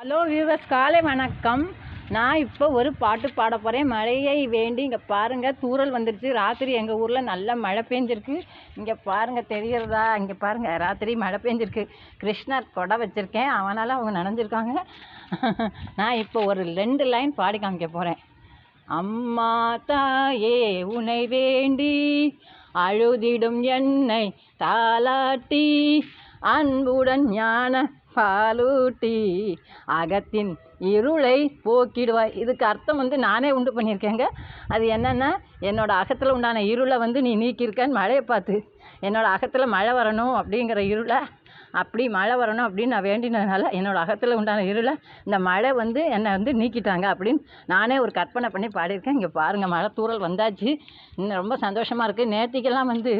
Hello viewers காலை வணக்கம். நான் இப்போ ஒரு பாட்டு பாட போகிறேன் மழையை வேண்டி இங்கே பாருங்கள் தூறல் வந்துருச்சு. ராத்திரி எங்கள் ஊரில் நல்ல மழை பெஞ்சிருக்கு. இங்கே பாருங்கள் தெரியறதா? இங்கே பாருங்கள் ராத்திரி மழை பெஞ்சிருக்கு. கிருஷ்ணர் கொடை வச்சுருக்கேன். அவனால் அவங்க நனைஞ்சிருக்காங்க. நான் இப்போ ஒரு ரெண்டு லைன் பாடி காமிக்க போகிறேன் அம்மா தாயே உனை வேண்டி அழுதிடும் என்னை தாலாட்டி. அன்புடன் ஞான பாலூட்டி அகத்தின் இருளை போக்கிடுவாய் இதுக்கு அர்த்தம் வந்து நானே உண்டு பண்ணியிருக்கேங்க. அது என்னென்னா என்னோடய அகத்தில் உண்டான இருளை வந்து நீ நீக்கியிருக்கன்னு மழையை பார்த்து என்னோடய அகத்தில் மழை வரணும் அப்படிங்கிற இருளை அப்படி மழை வரணும் அப்படின்னு நான் வேண்டினதுனால என்னோட அகத்தில் உண்டான இருளை இந்த மழை வந்து என்னை வந்து நீக்கிட்டாங்க அப்படின்னு நானே ஒரு கற்பனை பண்ணி பாடியிருக்கேன். இங்கே பாருங்கள் மழை தூறல் வந்தாச்சு. இன்னும் ரொம்ப சந்தோஷமாக இருக்குது நேற்றுக்கெல்லாம் வந்து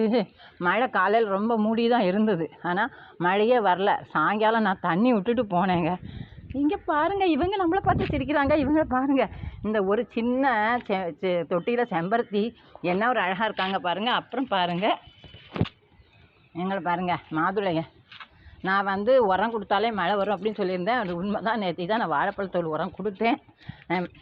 மழை காலையில் ரொம்ப மூடி தான் இருந்தது. ஆனால் மழையே வரல. சாயங்காலம் நான் தண்ணி விட்டுட்டு போனேங்க. இங்கே பாருங்கள் இவங்க நம்மளை பார்த்து சிரிக்கிறாங்க. இவங்க பாருங்கள் இந்த ஒரு சின்ன செ செ- தொட்டியில் செம்பருத்தி என்ன ஒரு அழகாக இருக்காங்க பாருங்கள் அப்புறம் பாருங்கள் எங்களை பாருங்கள் மாதுளைங்க. நான் வந்து உரம் கொடுத்தாலே மழை வரும் அப்படின்னு சொல்லியிருந்தேன். அது உண்மை தான் நேற்று தான் நான் வாழைப்பழத்தோல் உரம் கொடுத்தேன்.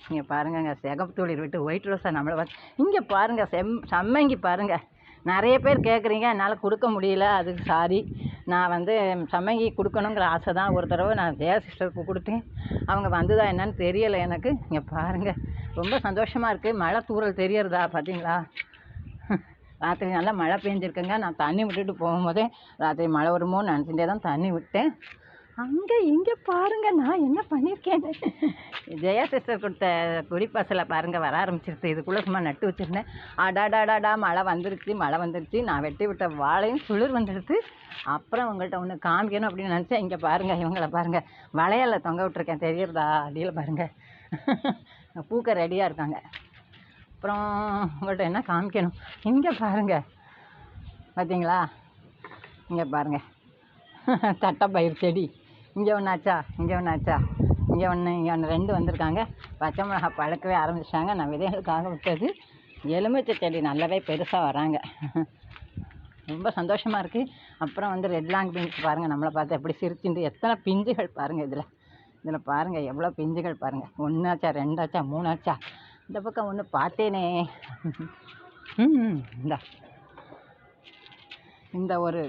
இங்கே பாருங்கங்க சிகப்பு தோளிர் விட்டு ஒயிட் ரோஸாக நம்மளை பார்த்து. இங்கே பாருங்கள் செம் சம்மங்கி பாருங்கள் நிறைய பேர் கேட்குறீங்க என்னால் கொடுக்க முடியல அதுக்கு சாரி நான் வந்து சம்மங்கி கொடுக்கணுங்கிற ஆசை தான் ஒரு தடவை நான் ஜெயா சிஸ்டருக்கு கொடுத்தேன். அவங்க வந்ததா என்னன்னு தெரியலை எனக்கு. இங்கே பாருங்கள் ரொம்ப சந்தோஷமாக இருக்குது மழை தூறல் தெரியறதா பார்த்தீங்களா ராத்திரி நல்லா மழை பெஞ்சிருக்குங்க. நான் தண்ணி விட்டுட்டு போகும்போதே ராத்திரி மழை வருமோன்னு நினச்சிட்டே தான் தண்ணி விட்டேன். அங்கே இங்கே பாருங்க நான் என்ன பண்ணியிருக்கேன்? ஜெயா சிஸ்டர் கொடுத்த குடிப்பசலை பாருங்க வர ஆரம்பிச்சிருச்சு. இதுக்குள்ளே சும்மா நட்டு வச்சுருந்தேன். அடாடாடாடா மழை வந்துருச்சு மழை வந்துருச்சு. நான் வெட்டி விட்ட வாழையும் சுளிர் வந்துடுச்சு. அப்புறம் உங்கள்கிட்ட ஒன்று காமிக்கணும் அப்படின்னு நினச்சேன். இங்கே பாருங்கள் இவங்கள பாருங்கள் வளையல்ல தொங்க விட்டுருக்கேன். தெரியறதா? அடியில் பாருங்கள் பூக்க ரெடியாக இருக்காங்க. அப்புறம் உங்கள்கிட்ட என்ன காமிக்கணும்? இங்கே பாருங்க. பார்த்தீங்களா இங்கே பாருங்க. தட்டைப்பயிர் செடி. இங்கே ஒன்றாச்சா இங்கே ஒன்றாச்சா இங்கே ஒன்று இங்கே ஒன்று ரெண்டு வந்திருக்காங்க. பச்சை மிளகா பழக்கவே ஆரம்பிச்சிட்டாங்க. நான் விதைகளுக்காக விட்டது. எலுமிச்சை செடி நல்லாவே பெருசாக வராங்க. ரொம்ப சந்தோஷமாக இருக்குது அப்புறம் வந்து ரெட் லாங் பீன்ஸ் பாருங்கள் நம்மளை பார்த்து எப்படி சிரிச்சுட்டு எத்தனை பிஞ்சுகள் பாருங்கள் இதில். இதில் பாருங்கள் எவ்வளோ பிஞ்சுகள் பாருங்கள் ஒன்றாச்சா ரெண்டாச்சா மூணாச்சா இந்த பக்கம் ஒன்று பார்த்தேனே. ம் இந்த. ஒரு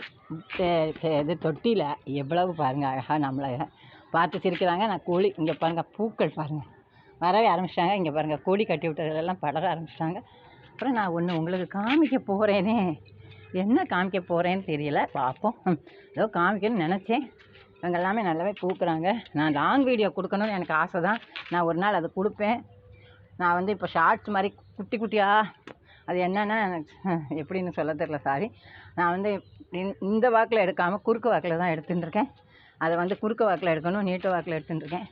இது தொட்டியில் எவ்வளவு பாருங்கள் அழகாக நம்மளை பார்த்து சிரிக்கிறாங்க. நான் கோழி இங்கே பாருங்கள் பூக்கள் பாருங்கள் வரவே ஆரம்பிச்சிட்டாங்க. இங்கே பாருங்கள் கோழி கட்டி விட்டதெல்லாம் படர ஆரம்பிச்சிட்டாங்க. அப்புறம் நான் ஒன்று உங்களுக்கு காமிக்க போகிறேனே என்ன காமிக்க போகிறேன்னு தெரியல. பார்ப்போம் ஏதோ காமிக்கணும்னு நினச்சேன். இவங்க எல்லாமே நல்லாவே பூக்குறாங்க. நான் லாங் வீடியோ கொடுக்கணும்னு எனக்கு ஆசை தான் நான் ஒரு நாள் அதை கொடுப்பேன். நான் வந்து இப்போ ஷார்ட்ஸ் மாதிரி குட்டி குட்டியாக அது என்னென்னா எனக்கு எப்படின்னு சொல்ல தெரில சாரி நான் வந்து இந்த- இந்த வாக்கில் எடுக்காமல் குறுக்கு வாக்கில் தான் எடுத்துட்டு இருக்கேன் அதை வந்து குறுக்கு வாக்கில் எடுக்கணும் நீட்ட வாக்கில் எடுத்துட்டு இருக்கேன்